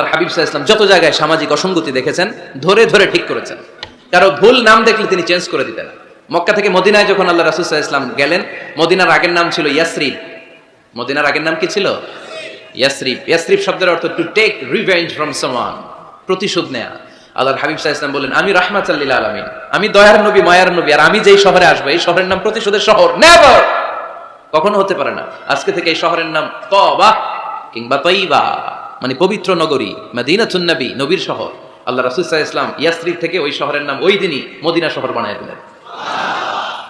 আল্লাহর হাবিব সাহা যত জায়গায় সামাজিক অসঙ্গতি দেখেছেন, ধরে ধরে ঠিক করেছেন। কারও ভুল নাম দেখলে তিনি চেঞ্জ করে দিতেন। মক্কা থেকে মদিনায় যখন আল্লাহ রাসুল সাহা ইসলাম গেলেন, মদিনার আগের নাম ছিল ইয়াসরিফ মদিনার আগের নাম কি ছিল? ইয়াসরিফ ইয়াসরিফ শব্দের অর্থ টু টেক রিভেঞ্জ ফ্রম সামান প্রতিশোধ নেয়া। আল্লাহর হাবিব সাহা ইসলাম বললেন, আমি রাহমাত আল্লিল আলমিন। আমি দয়ার নবী, মায়ার নবী, আর আমি যেই শহরে আসব, এই শহরের নাম প্রতিশোধের শহর। নেভার কখনো হতে পারে না। আজকে থেকে এই শহরের নাম তবা কিংবা তৈবা। মানে পবিত্র নগরী, মাদিনাতুন নবী, নবীর শহর। আল্লাহ আলাইহি ইসলাম ইয়াসরিফ থেকে ওই শহরের নাম ওই দিনই মদিনা শহর বানায় দিলেন।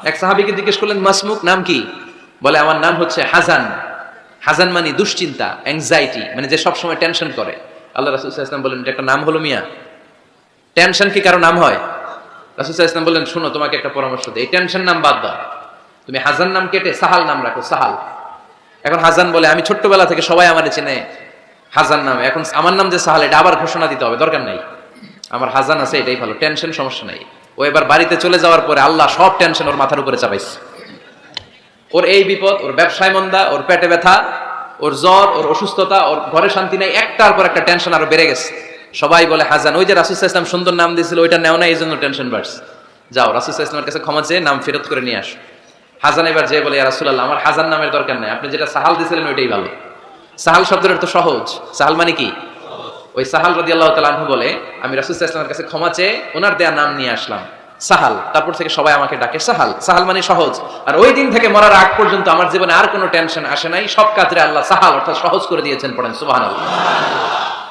এক সাহাবীকে জিজ্ঞেস করলেন, মাসমুক, নাম কি? বলে, আমার নাম হচ্ছে হাজান। হাজান মানে দুশ্চিন্তা অ্যাংজাইটি মানে যে সব সময় টেনশন করে। আল্লাহ সাল্লাল্লাহু ইসলাম বলেন এটা একটা নাম হলো মিয়া। টেনশন কি কারও নাম হয়? আলাইহি ইসলাম বললেন, শোনো, তোমাকে একটা পরামর্শ দেই। এই টেনশন নাম বাদ দাও। তুমি হাজান নাম কেটে সাহাল নাম রাখো, সাহাল। এখন হাজান বলে, আমি ছোট্টবেলা থেকে সবাই আমার চেনে। হাজান নামে। এখন আমার নাম যে সাহাল, এটা আবার ঘোষণা দিতে হবে, দরকার নাই। আমার হাজান আছে, এটাই ভালো, টেনশন সমস্যা নাই। ও এবার বাড়িতে চলে যাওয়ার পরে আল্লাহ সব টেনশন ওর মাথার উপরে চাপাইছে। ওর এই বিপদ, ওর ব্যবসায় মন্দা, ওর পেটে ব্যথা, ওর জ্বর, ওর অসুস্থতা, ওর ঘরে শান্তি নাই, একটার পর একটা টেনশন আরও বেড়ে গেছে। সবাই বলে হাজান ওই যে রাসুল ইসলাম সুন্দর নাম দিয়েছিল, ওইটা নেও না এই জন্য টেনশন বাড়ছে। যাও, রাসুল ইসলামের কাছে ক্ষমা চেয়ে নাম ফেরত করে নিয়ে আসো। হাজান এবার যে বলে রাসুল্লাহ আমার হাজান নামের দরকার নাই, আপনি যেটা সাহাল দিয়েছিলেন, ওইটাই ভালো। সাহাল শব্দের অর্থ সহজ। সাহাল মানে কি? ওই সাহাল রদি আল্লাহ তালু বলে, আমি রাসুল ইসলামের কাছে ক্ষমা চেয়ে ওনার দেয়া নাম নিয়ে আসলাম। সাহাল। তারপর থেকে সবাই আমাকে ডাকে সাহাল। সাহাল মানে সহজ। আর ওই দিন থেকে মরার আগ পর্যন্ত আমার জীবনে আর কোনো টেনশন আসে নাই। সব কাজে আল্লাহ সাহাল অর্থাৎ সহজ করে দিয়েছেন পড়েন সুবাহ